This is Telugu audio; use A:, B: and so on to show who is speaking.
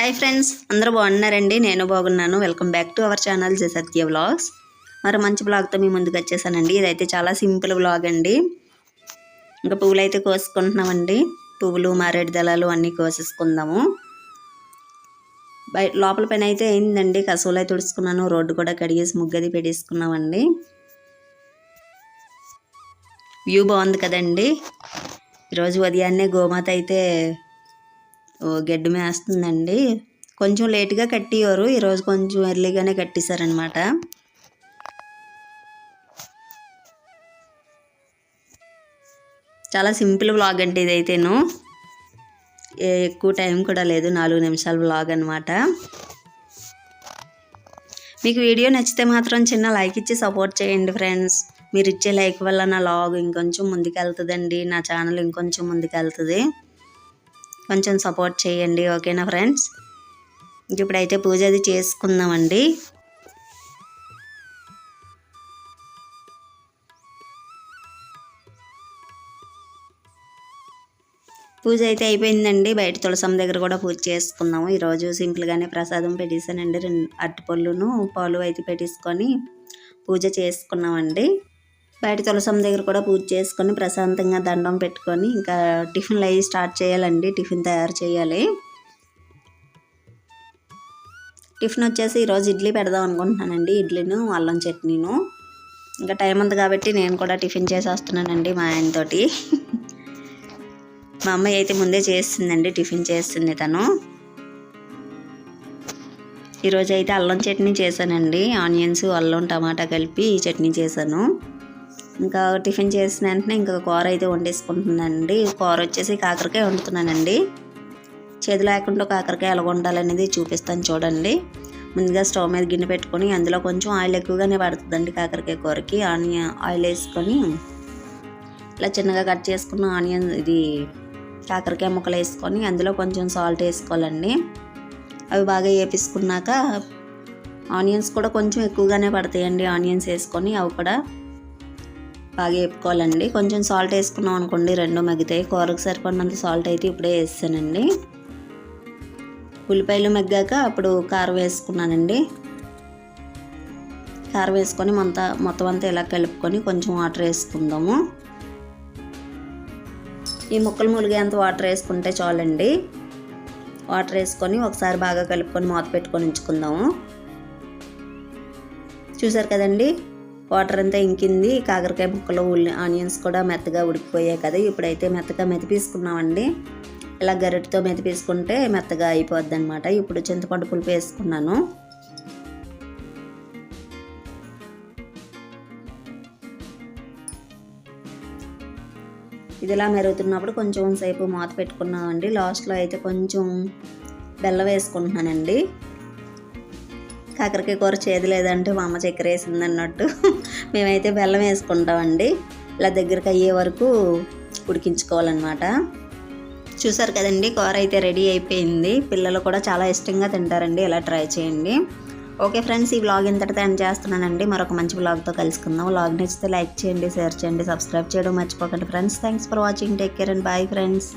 A: హాయ్ ఫ్రెండ్స్ అందరూ బాగున్నారండి? నేను బాగున్నాను. Welcome back to our channel Satya vlogs మరి మంచి బ్లాగ్తో మీ ముందుకు వచ్చేసానండి. ఇదైతే చాలా సింపుల్ బ్లాగ్ అండి. ఇంకా పువ్వులు అయితే కోసుకుంటున్నామండి. పువ్వులు మారేడు దళాలు అన్నీ కోసేసుకుందాము. బయట లోపల పైన అయితే అయిందండి. కసువులు అయితే తుడుచుకున్నాను. రోడ్డు కూడా కడిగేసి ముగ్గది పెట్టేసుకున్నామండి. వ్యూ బాగుంది కదండి. ఈరోజు ఉదయాన్నే గోమాత అయితే గడ్డి మేస్తుందండి. కొంచెం లేట్గా కట్టేవారు ఈరోజు కొంచెం ఎర్లీగానే కట్టేశారనమాట చాలా సింపుల్ వ్లాగ్ అండి ఇదైతేను. ఎక్కువ టైం కూడా లేదు. నాలుగు నిమిషాల వ్లాగ్ అనమాట మీకు వీడియో నచ్చితే మాత్రం చిన్న లైక్ ఇచ్చి సపోర్ట్ చేయండి ఫ్రెండ్స్. మీరు ఇచ్చే లైక్ వల్ల నా లాగ్ ఇంకొంచెం ముందుకెళ్తుందండి. నా ఛానల్ ఇంకొంచెం ముందుకెళ్తుంది. కొంచెం సపోర్ట్ చేయండి ఓకేనా ఫ్రెండ్స్ ఇప్పుడైతే పూజ అది చేసుకుందామండి. పూజ అయితే అయిపోయిందండి. బయట తులసమ్మ దగ్గర కూడా పూజ చేసుకున్నాము ఈరోజు సింపుల్గానే ప్రసాదం పెట్టేశానండి. రెండు అరటిపళ్ళును పాలు అయితే పెట్టేసుకొని పూజ చేసుకున్నామండి. బయట తులసం దగ్గర కూడా పూజ చేసుకొని ప్రశాంతంగా దండం పెట్టుకొని ఇంకా టిఫిన్లు అవి స్టార్ట్ చేయాలండి. టిఫిన్ తయారు చేయాలి. టిఫిన్ వచ్చేసి ఈరోజు ఇడ్లీ పెడదాం అనుకుంటున్నానండి. ఇడ్లీను అల్లం చట్నీను. ఇంకా టైం ఉంది కాబట్టి నేను కూడా టిఫిన్ చేసేస్తున్నానండి మా ఆయనతోటి మా అమ్మాయి అయితే ముందే చేస్తుందండి టిఫిన్ చేస్తుంది తను. ఈరోజు అయితే అల్లం చట్నీ చేశానండి. ఆనియన్స్ అల్లం టమాటా కలిపి చట్నీ చేశాను. ఇంకా టిఫిన్ చేసిన వెంటనే ఇంకా కూర అయితే వండేసుకుంటున్నానండి. కూర వచ్చేసి కాకరకాయ వండుతున్నానండి. చేతి లేకుండా కాకరకాయ ఎలా వండాలనేది చూపిస్తాను చూడండి. ముందుగా స్టవ్ మీద గిన్నె పెట్టుకొని అందులో కొంచెం ఆయిల్ ఎక్కువగానే పడుతుందండి కాకరకాయ కూరకి. ఆనియన్ ఆయిల్ వేసుకొని ఇలా చిన్నగా కట్ చేసుకున్న ఆనియన్ ఇది కాకరకాయ ముక్కలు వేసుకొని అందులో కొంచెం సాల్ట్ వేసుకోవాలండి. అవి బాగా వేపించుకున్నాక ఆనియన్స్ కూడా కొంచెం ఎక్కువగానే పడతాయండి. ఆనియన్స్ వేసుకొని అవి కూడా బాగా వేపుకోవాలండి. కొంచెం సాల్ట్ వేసుకున్నాం అనుకోండి రెండు మగ్గుతాయి. కూరకు సరిపడినంత సాల్ట్ అయితే ఇప్పుడే వేసానండి ఉల్లిపాయలు మగ్గాక అప్పుడు కారం వేసుకున్నానండి. కారం వేసుకొని మొత్తం మొత్తం అంతా ఇలా కలుపుకొని కొంచెం వాటర్ వేసుకుందాము. ఈ ముక్కలు ములిగేంత వాటర్ వేసుకుంటే చాలండి. వాటర్ వేసుకొని ఒకసారి బాగా కలుపుకొని మూత పెట్టుకొని ఉంచుకుందాము. చూసారు కదండి? వాటర్ అంతా ఇంకింది. కాకరకాయ ముక్కలు ఉల్లి ఆనియన్స్ కూడా మెత్తగా ఉడికిపోయాయి కదా. ఇప్పుడైతే మెత్తగా మెతిపీసుకున్నామండి ఇలా గరిటతో మెతిపీసుకుంటే మెత్తగా అయిపోద్ది అనమాట ఇప్పుడు చింతపండు పులుపు వేసుకున్నాను. ఇది ఇలా మెరుగుతున్నప్పుడు కొంచెం సేపు మూత పెట్టుకున్నామండి. లాస్ట్లో అయితే కొంచెం బెల్లం వేసుకుంటున్నానండి. కాకరకాయ కూర చేదు లేదంటే మా అమ్మ చక్కెర వేసింది అన్నట్టు. మేమైతే బెల్లం వేసుకుంటామండి. ఇలా దగ్గరికి అయ్యే వరకు ఉడికించుకోవాలన్నమాట. చూసారు కదండి కూర అయితే రెడీ అయిపోయింది. పిల్లలు కూడా చాలా ఇష్టంగా తింటారండి ఇలా ట్రై చేయండి. ఓకే ఫ్రెండ్స్ ఈ వ్లాగ్ ఇంతటితో ఎండ్ చేస్తున్నానండి. మరొక మంచి వ్లాగ్తో కలుసుకుందాం. వ్లాగ్ నచ్చితే లైక్ చేయండి షేర్ చేయండి సబ్స్క్రైబ్ చేయడం మర్చిపోకండి friends. Thanks for watching. Take care and bye friends.